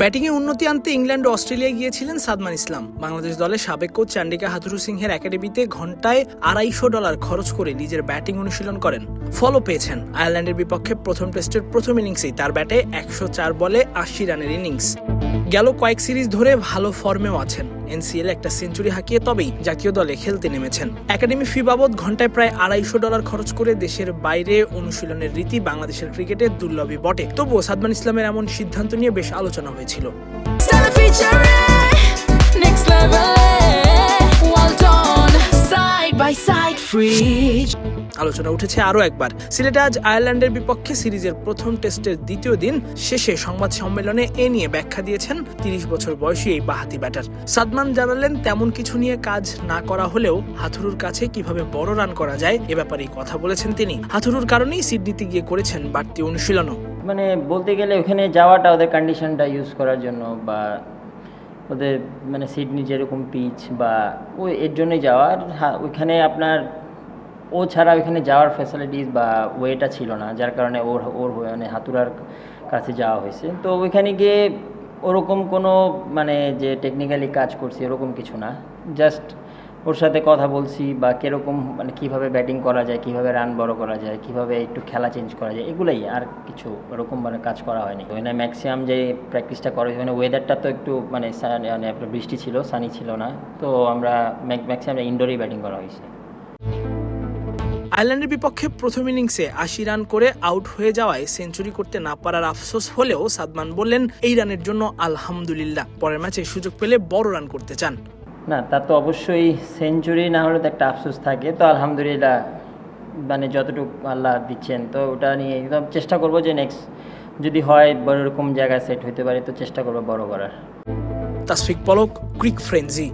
ব্যাটিংয়ে উন্নতি আনতে ইংল্যান্ড ও অস্ট্রেলিয়া গিয়েছিলেন সাদমান ইসলাম। বাংলাদেশ দলের সাবেক কোচ চান্ডিকা হাথুরু সিংহের একাডেমিতে ঘন্টায় আড়াইশো ডলার খরচ করে নিজের ব্যাটিং অনুশীলন করেন। ফলো পেয়েছেন। আয়ারল্যান্ডের বিপক্ষে প্রথম টেস্টের প্রথম ইনিংসেই তার ব্যাটে একশো চার বলে আশি রানের ইনিংস। গেল কয়েক সিরিজ ধরে ভালো ফর্মেও আছেন। এনসিএল একটা সেঞ্চুরি হাঁকিয়ে তবেই জাতীয় দলে খেলতে নেমেছেন। একাডেমি ফি বাবদ ঘন্টায় প্রায় আড়াইশো ডলার খরচ করে দেশের বাইরে অনুশীলনের রীতি বাংলাদেশের ক্রিকেটে দুর্লভই বটে। তবুও সাদমান ইসলামের এমন সিদ্ধান্ত নিয়ে বেশ আলোচনা হয়েছিল। By side, free. আলোচনা উঠেছে আরও একবার। সিলেটে আজ আয়ারল্যান্ডের বিপক্ষে সিরিজের প্রথম টেস্টের দ্বিতীয় দিন শেষে সংবাদ সম্মেলনে এ নিয়ে ব্যাখ্যা দিয়েছেন তিরিশ বছর বয়সী এই বাহাতি ব্যাটার। সাদমান জানালেন তেমন কিছু নিয়ে কাজ না করা হলেও হাথুরুর কাছে কীভাবে বড় রান করা যায় এ ব্যাপারেই কথা বলেছেন তিনি। হাথুরুর কারণেই সিডনিতে গিয়ে করেছেন বাড়তি অনুশীলনও। মানে বলতে গেলে ওখানে যাওয়াটা ওদের কন্ডিশনটা ইউজ করার জন্য বা ওদের মানে সিডনি যেরকম পিচ বা ওই এর জন্যই যাওয়ার আর ওইখানে আপনার ও ছাড়া ওইখানে যাওয়ার ফ্যাসিলিটিস বা ওয়েটা ছিল না, যার কারণে ওর ওর হয়ে- মানে হাতুরার কাছে যাওয়া হয়েছে। তো ওইখানে গিয়ে ওরকম কোনো মানে যে টেকনিক্যালি কাজ করছি এরকম কিছু না। জাস্ট ওর সাথে কথা বলছি বা কীরকম মানে কীভাবে ব্যাটিং করা যায়, কীভাবে রান বড় করা যায়, কীভাবে একটু খেলা চেঞ্জ করা যায়, এগুলোই আর কিছু ওরকম মানে কাজ করা হয়নি। ওখানে ম্যাক্সিমাম যে প্র্যাকটিসটা করা মানে ওয়েদারটা তো একটু মানে মানে আপনার বৃষ্টি ছিল সানি ছিল না, তো আমরা ম্যাক্সিমাম ইনডোরেই ব্যাটিং করা হয়েছে। আয়ারল্যান্ডের বিপক্ষে প্রথম ইনিংসে আশি রান করে আউট হয়ে যাওয়ায় সেঞ্চুরি করতে না পারার আফসোস হলেও সাদমান বললেন, এই রানের জন্য আলহামদুলিল্লাহ। পরের ম্যাচে সুযোগ পেলে বড় রান করতে চান। না, তা তো অবশ্যই সেঞ্চুরি না হলে তো একটা আফসোস থাকে। তো আলহামদুলিল্লাহ মানে যতটুকু আল্লাহ দিচ্ছেন, তো ওটা নিয়ে একদম চেষ্টা করব যে নেক্সট যদি হয় বড় রকম জায়গায় সেট হইতে পারে, তো চেষ্টা করব বড় করার। তাসফিক পলক ক্রিক ফ্রেন্সি